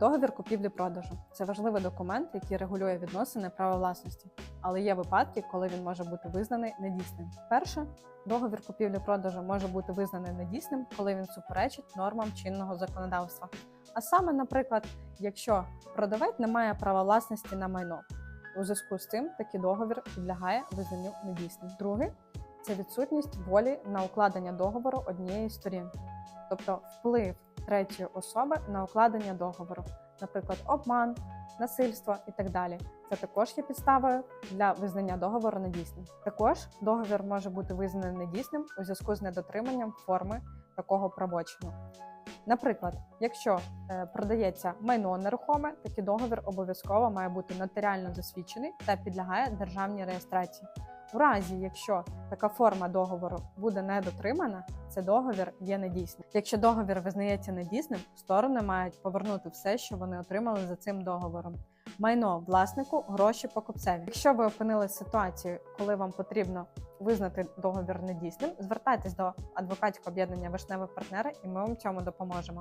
Договір купівлі-продажу це важливий документ, який регулює відносини права власності, але є випадки, коли він може бути визнаний недійсним. Перше, договір купівлі-продажу може бути визнаний недійсним, коли він суперечить нормам чинного законодавства. А саме, наприклад, якщо продавець не має права власності на майно. У зв'язку з цим такий договір підлягає визнанню недійсним. Друге це відсутність волі на укладення договору однієї сторін, тобто вплив третьої особи на укладення договору, наприклад, обман, насильство і так далі. Це також є підставою для визнання договору недійсним. Також договір може бути визнаний недійсним у зв'язку з недотриманням форми такого правочину. Наприклад, якщо е, продається майно нерухоме, такий договір обов'язково має бути нотаріально засвідчений та підлягає державній реєстрації. У разі, якщо така форма договору буде не дотримана, цей договір є недійсним. Якщо договір визнається недійсним, сторони мають повернути все, що вони отримали за цим договором. Майно власнику, гроші покупцеві. Якщо ви опинилися в ситуації, коли вам потрібно визнати договір недійсним, звертайтесь до адвокатського об'єднання вишневих партнери, і ми вам цьому допоможемо.